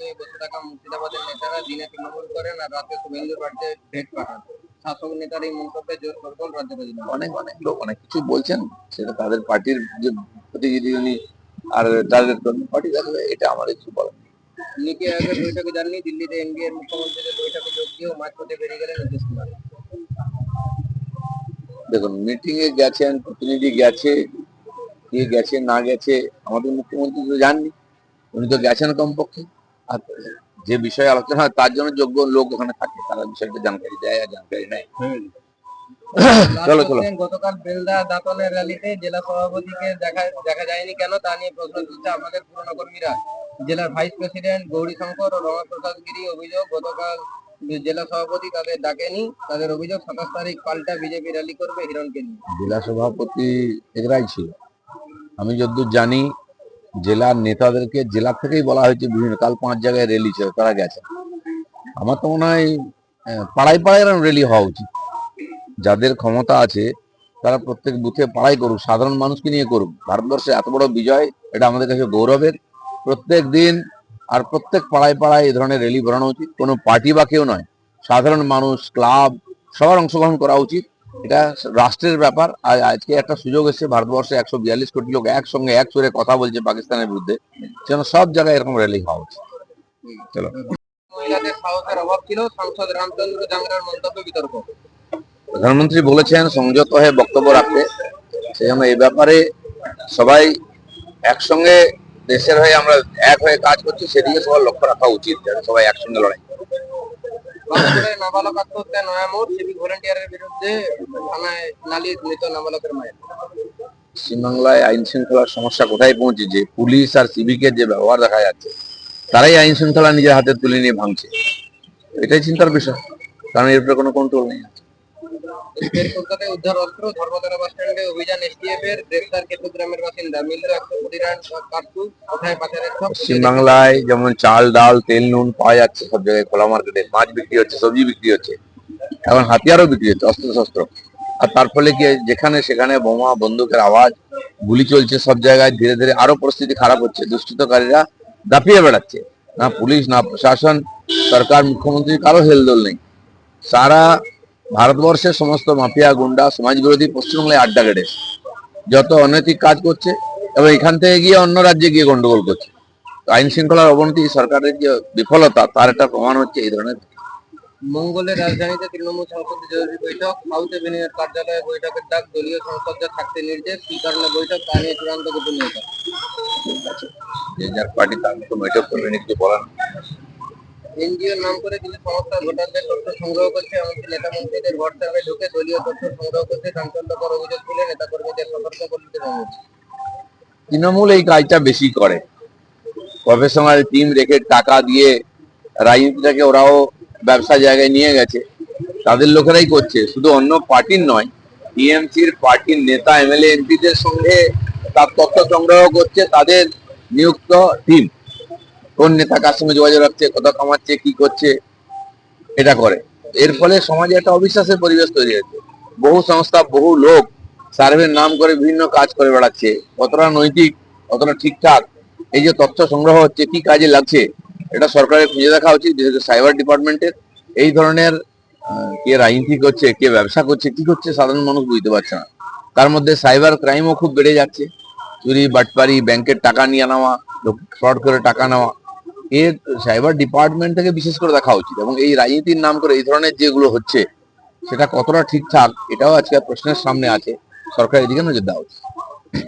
নিয়ে বসে থাকা মুর্শিদাবাদের নেতারা দিনে তৃণমূল করেন আর রাতে শুভেন্দুর বাড়িতে ভেট পাঠান। শাসক নেতার এই মন্তব্যে জোর সরগোল রাজ্য অনেক অনেক লোক অনেক কিছু বলছেন সেটা তাদের পার্টির যে প্রতিনিধি উনি আর টার্গেট করবেন পার্টি দেখবে এটা আমার কিছু বলার নেই। নীতি আয়োগের বৈঠকে যাননি? দিল্লিতে এনডিএর মুখ্যমন্ত্রীদের বৈঠকে যোগ দিয়েও মাঝপথে বেরিয়ে গেলেন নীতিশ কুমার। দেখুন মিটিং এ গেছেন প্রতিনিধি গেছে কে গেছে না গেছে আমাদের মুখ্যমন্ত্রী তো জাননি উনি তো গেছেন কমপক্ষে। আর যে বিষয়ে আলোচনা হয় তার জন্য যোগ্য লোক ওখানে থাকে তারা বিষয়টা জানকারি দেয় আর জানকারি নেয়। চলো, চলো। গতকাল বেলদা দাঁতনের র্যালিতে জেলা সভাপতিকে দেখা দেখা যায়নি কেন তা নিয়ে প্রশ্ন তুলছে আমাদের পুরনো কর্মীরা। জেলার ভাইস প্রেসিডেন্ট গৌরী শঙ্কর ও রমাপ্রসাদ গিরি অভিযোগ গতকাল জেলা সভাপতি তাদের ডাকেনি তাদের অভিযোগ সাতাশ তারিখ পাল্টা বিজেপি র্যালি করবে হিরণকে নিয়ে। জেলা সভাপতি এগরাই ছিল। আমি যতদূর জানি, জেলার নেতাদেরকে জেলা থেকেই বলা হয়েছে বিভিন্ন, কাল পাঁচ জায়গায় র্যালি ছিল, তারা গেছে। আমার তো মনে হয় পাড়ায় পাড়ায় এরকম র্যালি হওয়া উচিত। যাদের ক্ষমতা আছে, তারা প্রত্যেক বুথে পাড়াই করুক, সাধারণ মানুষকে নিয়ে করুক। ভারতবর্ষে এত বড় বিজয়, এটা আমাদের কাছে গৌরবের। প্রত্যেক দিন আর প্রত্যেক পাড়ায় পাড়ায় এই ধরনের র্যালি বেরোনো উচিত। কোনো পার্টি বা কেউ নয়, সাধারণ মানুষ ক্লাব সবার অংশগ্রহণ করা উচিত। এটা রাষ্ট্রের ব্যাপার। আর আজকে একটা সুযোগ এসেছে ভারতবর্ষে একশো বিয়াল্লিশ কোটি লোক একসঙ্গে এক সুরে কথা বলছে পাকিস্তানের বিরুদ্ধে। যেন সব জায়গায় এরকম র্যালি হওয়া উচিত। চলো। মহিলাদের সাহসের অভাব ছিল সাংসদ রামচন্দ্র জাংরার মন্তব্য বিতর্ক। প্রধানমন্ত্রী বলেছেন সংযত হয়ে বক্তব্য রাখতে। সেজন্য এই ব্যাপারে সবাই একসঙ্গে দেশের হয়ে আমরা এক হয়ে কাজ করছি সেদিকে সবার লক্ষ্য রাখা উচিত যাতে সবাই একসঙ্গে লড়াই। বাঁকুড়ায় নাবালক আত্মহত্যা নয়া মোড়, সিভিক ভলেন্টিয়ারের বিরুদ্ধে থানায় নালিশ, মৃত নাবালকের মায়ের। পশ্চিমবাংলায় আইন শৃঙ্খলার সমস্যা কোথায় পৌঁছেছে? পুলিশ আর সিভিকের যে ব্যবহার দেখা যাচ্ছে, তারাই আইন শৃঙ্খলা নিজের হাতে তুলে নিয়ে ভাঙছে। এটাই চিন্তার বিষয়, কারণ এর উপরে কোনো কন্ট্রোল নেই। যেমন চাল, ডাল, তেল, নুন পাওয়া যাচ্ছে, সব জায়গায় খোলা মার্কেটে। মাছ বিক্রি হচ্ছে, সবজি বিক্রি হচ্ছে। এখন হাতিয়ারও বিক্রি হচ্ছে অস্ত্র শস্ত্র আর তার ফলে কি যেখানে সেখানে বোমা, বন্দুকের আওয়াজ, গুলি চলছে সব জায়গায়, ধীরে ধীরে আরও পরিস্থিতি খারাপ হচ্ছে। দুষ্কৃতকারীরা দাপিয়ে বেড়াচ্ছে। না পুলিশ, না প্রশাসন, সরকার, মুখ্যমন্ত্রী, কারও হেলদোল নেই। সারা ভারতবর্ষের সমস্ত মাফিয়া গুন্ডা সমাজ বিরোধী পশ্চিমবাংলায় আড্ডা কেটেছে যত অনৈতিক কাজ করছে এবং এখান থেকে গিয়ে অন্য রাজ্যে গিয়ে গন্ডগোল করছে। আইন শৃঙ্খলার অবনতি সরকারের যে বিফলতা তার একটা প্রমাণ হচ্ছে এই ধরনের মঙ্গলের রাজধানীতে তৃণমূল সংসদের জরুরি বৈঠক এভিনিউর কার্যালয়ে বৈঠকের ডাক দলীয় সংসদে থাকতে নির্দেশ কি কারণে বৈঠক তা নিয়ে চূড়ান্ত গোপনীয়তা যে যার পার্টি তার মতো বৈঠক বলার। নেই। এনজিও নাম করে কিছু সংস্থা ভোটারদের তথ্য সংগ্রহ করছে, এমনকি নেতা মন্ত্রীদের হোয়াটসঅ্যাপে ঢুকে দলীয় তথ্য সংগ্রহ করছে চাঞ্চল্যকর অভিযোগ তুলে নেতা কর্মীদের সতর্ক করে দিতে জানিয়েছে। তৃণমূল এই কাজটা বেশি করে। প্রফেশনাল টিম রেখে টাকা দিয়ে রাজনীতিটাকে ওরাও ব্যবসা জায়গায় নিয়ে গেছে। তাদের লোকেরাই করছে, শুধু অন্য পার্টির নয়, টিএমসির পার্টির নেতা, এমএলএ, এমপিদের সঙ্গে তার তথ্য সংগ্রহ করছে, তাদের নিযুক্ত টিম কোন নেতা কার সঙ্গে যোগাযোগ রাখছে, কত কামাচ্ছে, কি করছে, এটা করে। এর ফলে সমাজে একটা অবিশ্বাসের পরিবেশ তৈরি হয়েছে। বহু সংস্থা, বহু লোক সার্ভের নাম করে বিভিন্ন কাজ করে বেড়াচ্ছে। কতটা নৈতিক, কতটা ঠিকঠাক, এই যে তথ্য সংগ্রহ হচ্ছে, কি কাজে লাগছে, এটা সরকারের খুঁজে দেখা উচিত, বিশেষ করে সাইবার ডিপার্টমেন্টের। এই ধরনের কে রাজনীতি করছে, কে ব্যবসা করছে, কি করছে, সাধারণ মানুষ বুঝতে পারছে না। তার মধ্যে সাইবার ক্রাইমও খুব বেড়ে যাচ্ছে। চুরি, বাটপারি, ব্যাংকের টাকা নিয়ে নেওয়া ফ্রড করে টাকা নেওয়া। এর সাইবার ডিপার্টমেন্ট থেকে বিশেষ করে দেখা উচিত এবং এই রাজনীতির নাম করে এই ধরনের যেগুলো হচ্ছে, সেটা কতটা ঠিকঠাক, এটাও আজকে প্রশ্নের সামনে আছে। সরকারের এদিকে নজর দেওয়া উচিত।